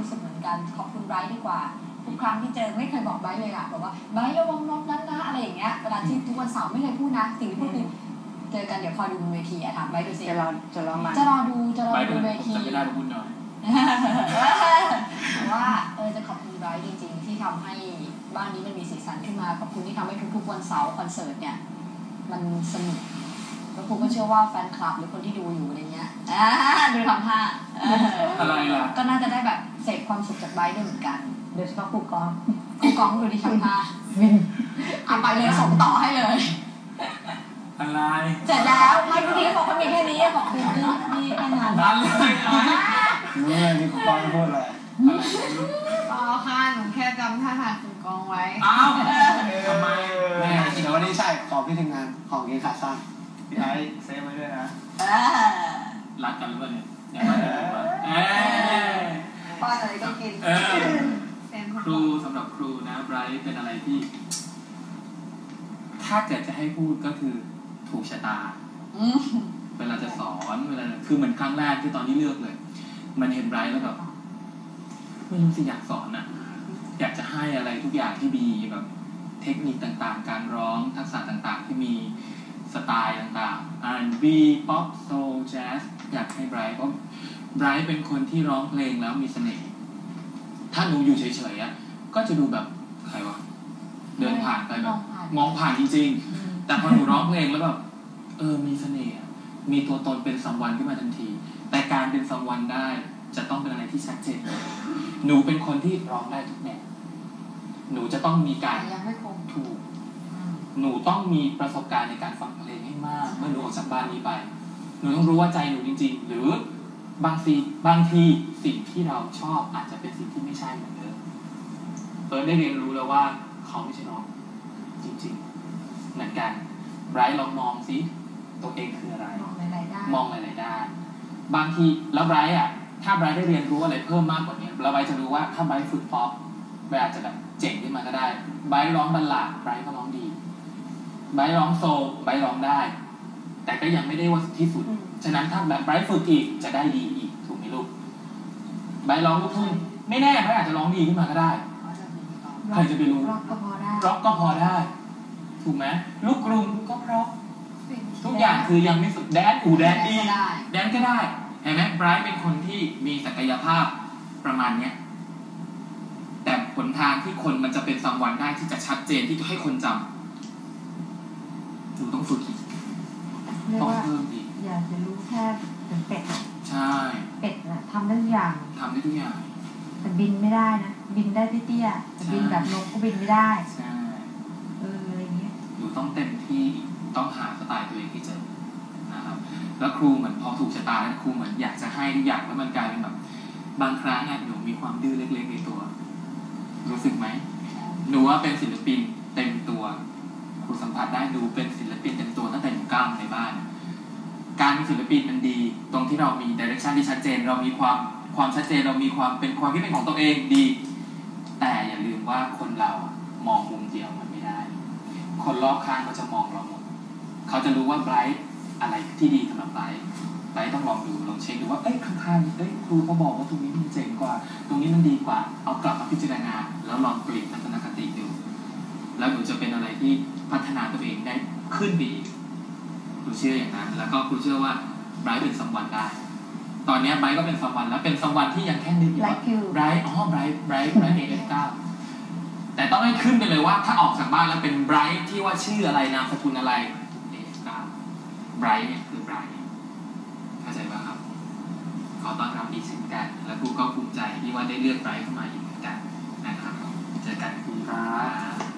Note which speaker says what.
Speaker 1: รู้สึกเหมือนกันขอบคุณไบรท์ดีกว่าทุกครั้งที่เจอไม่เคยบอกไบรท์เลยอะบอกว่าไบรท์ระวังรถนั้นนะอะไรอย่างเงี้ยเวลาที่ทุกวันเสาร์ไม่เคยพูดนะสิ่งที่พูดคือเจอกันเดี๋ยวคอยดูบนเวทีอะถามไบรท์ดูสิ
Speaker 2: จะรอจะรอมา
Speaker 1: จะรอดูจะรอ
Speaker 3: ไป
Speaker 1: ดู
Speaker 3: ดู
Speaker 1: เว
Speaker 3: ผม
Speaker 1: ที
Speaker 3: จะไม่ได้พูดหน่อย
Speaker 1: แต่ว่าเออจะขอบคุณไบรท์จริง ๆ ที่ทำให้บ้านนี้มันมีสีสันขึ้นมาขอบคุณที่ทำให้ทุกๆวันเสาร์คอนเสิร์ตเนี่ย มันสนุก แล้วผมก็เชื่อว่าแฟนคลับหรือคนที่ดูอยู่อะไรเงี้ยอ่าดูทำท่าเออ
Speaker 3: อะไรล่ะ
Speaker 1: ก็น่าจะได้แบบเสพความสุขจากไบรท์ด้วยเหมือนกัน
Speaker 2: โดยเฉพาะครูกอล์ฟ
Speaker 1: ครูกองดูที่ทำท่า
Speaker 2: วิน
Speaker 1: เอาไปเลยส่งต่อให้เลย
Speaker 3: อะไร
Speaker 1: เสร็จแล้วไม่เมื่อกี้เขาบอกเขามีแค่นี้ขอบคุณที่ที่ให้งาน
Speaker 3: อะไรอะไร
Speaker 4: รู้เลยนี่คุณปอยพูดอะไร
Speaker 5: อ๋อค่ะหนูแค่จำท่าทางคุณกองไว้
Speaker 3: อ้าวทำไม
Speaker 4: แม่
Speaker 3: แม่
Speaker 4: เดี๋ยววันนี้ใช่ขอพี่ทีมงานของกินขาสั้น พี่ไอ้เซฟไว้ด้วยนะ
Speaker 1: เออ
Speaker 3: รักกันหรือเปล่าเนี่ยอย่ามาเดี๋ยวดูว่าเอ้ย
Speaker 1: ป้อนอะไรก็กิน
Speaker 3: เออ
Speaker 5: เซน
Speaker 3: ครูสำหรับครูนะไบรท์เป็นอะไรที่ ถ้าเกิดจะให้พูดก็คือถูกชะตา
Speaker 1: อืม
Speaker 3: เวลาจะสอนเวลาคือเหมือนครั้งแรกที่ตอนที่เลือกเลย มันเห็นไบรท์แล้วแบบไม่รู้สิอยากสอนอะอยากจะให้อะไรทุกอย่างที่มีแบบ เทคนิคต่างๆ การร้องทักษะต่างๆ ที่มี สไตล์ต่างๆ R&B ป๊อปโซลแจ๊สอยากให้ไบรท์เพราะไบรท์เป็นคนที่ร้องเพลงแล้วมีเสน่ห์ถ้าหนูอยู่เฉยๆอะก็จะดูแบบใครวะเดินผ่านไปแบบมองผ่านจริง ๆ แต่พอหนูร้องเพลงแล้วแบบเออมีเสน่ห์อะมีตัวตนเป็นสัมวันขึ้นมาทันที แต่การเป็นสัมวันได้จะต้องเป็นอะไรที่ชัดเจน หนูเป็นคนที่ร้องได้ทุกแนวหนูจะต้องมีการ
Speaker 1: ยังไม่คง
Speaker 3: ถูก หนูต้องมีประสบการณ์ในการฟังเพลงให้มาก เมื่อหนูออกจากบ้านนี้ไป หนูต้องรู้ว่าใจหนูจริง ๆ หรือบางทีบางทีสิ่งที่เราชอบอาจจะเป็นสิ่งที่ไม่ใช่เหมือนเดิมเอิร์ธได้เรียนรู้แล้วว่าเขาไม่ใช่น้องจริงๆ เหมือนกันไบรท์ลองมองซิตัวเองคืออะไร
Speaker 1: มองหลายๆด้าน
Speaker 3: มองหลายๆด้านบางทีแล้วไบรท์อะ ถ้าไบรท์ได้เรียนรู้อะไรเพิ่มมากกว่านี้แล้วไบรท์จะรู้ว่าถ้าไบรท์ฝึกป๊อปไบรท์อาจจะแบบเจ๋งขึ้นมาก็ได้ไบรท์ร้องบัลลาดไบรท์ก็ร้องดี ไบรท์ร้องโซลไบรท์ร้องได้ แต่ก็ยังไม่ได้ว่าที่สุด
Speaker 1: อืม
Speaker 3: ฉะนั้นถ้าแบบไบรท์ฝึกอีกจะได้ดีอีกถูกไหมลูกไบรท์ร้องลูกทุ่งไม่แน่ไบรท์อาจจะร้องดีขึ้นมาก็ได้ใครจะไปรู้
Speaker 1: ร็อกก็พอได้
Speaker 3: ร็อกก็พอได้ ถูกไหมลูกกรุงก็เพราะทุกอย่างคือยังไม่สุดแดนอูแดนดี
Speaker 1: ได้
Speaker 3: แดนก็ได้เห็นไหมไบรท์เป็นคนที่มีศักยภาพประมาณเนี้ยแต่ผลทางที่คนมันจะเป็นซัมวันได้ที่จะชัดเจนที่จะให้คนจำ ดูต้องฝึกอีก
Speaker 2: เรียก
Speaker 3: ต้อง
Speaker 2: ว่า
Speaker 3: เพิ่มอีก
Speaker 2: อยากจะรู้แค่เป็นเป็ดอะ
Speaker 3: ใช่
Speaker 2: เป็ดน่ะทำได้ทุกอย่าง
Speaker 3: ทำได้ทุกอย่าง
Speaker 2: แต่บินไม่ได้นะ บินได้เตี้ยๆแต่บินแบบนกก็บินไม่ได้
Speaker 3: ใช่
Speaker 2: เอออะไรเงี้ย
Speaker 3: หนูต้องเต็มที่ต้องหาสไตล์ตัวเองให้เจอนะครับ แล้วครูเหมือนพอถูกชะตาแล้วครูเหมือนอยากจะให้ทุกอย่างแล้วมันกลายเป็นแบบ บางครั้งอะหนูมีความดื้อเล็กๆในตัว รู้สึกไหม หนูว่าเป็นศิลปินเต็มตัว ครูสัมผัสได้หนูเป็นศิลปินเต็มตัวตั้งแต่หนูก้าวมในบ้าน การเป็นศิลปินมันดี ตรงที่เรามีดิเรกชันที่ชัดเจน เรามีความความชัดเจนเรามีความเป็นความคิดเป็นของตัวเองดี แต่อย่าลืมว่าคนเรามองมุมเดียวมันไม่ได้ คนรอบข้างเขาจะมองเราหมดเขาจะรู้ว่าไบรท์อะไรที่ดีสำหรับไบรท์ไบรท์ต้องลองดูลองเช็คดูว่าเอ้ยข้างๆเอ้ยครูเขาบอกว่าตรงนี้มันเจ๋งกว่า ตรงนี้มันดีกว่า เอากลับมาพิจารณา แล้วลองเปลี่ยนทัศนคติดู แล้วหนูจะเป็นอะไรที่พัฒนาตัวเองได้ขึ้นไปอีกครูเชื่ออย่างนั้น แล้วก็ครูเชื่อว่าไบรท์เป็นสัมวันได้ ตอนเนี้ยไบรท์ก็เป็นสัมวันแล้วเป็นสัมวันที่ยังแค่นึกอยู่
Speaker 2: ไล
Speaker 3: ว่า
Speaker 2: ค์คิว
Speaker 3: ไบรท์อ๋อไบรท์ไบรท์ไบรท์เอฟเก้าแต่ต้องให้ขึ้นไปเลยว่าถ้าออกจากบ้านแล้วเป็นไบรท์ที่ว่าชื่ออะไรนามสกุลอะไรเอฟเก้าไบรท์เนี่ยคือไบรท์เข้าใจป่ะครับ ขอต้อนรับอีกเช่นกัน และครูก็ภูมิใจที่ว่าได้เลือกไบรท์เข้ามาอีกเหมือนกันนะครับเจอกันครูครับ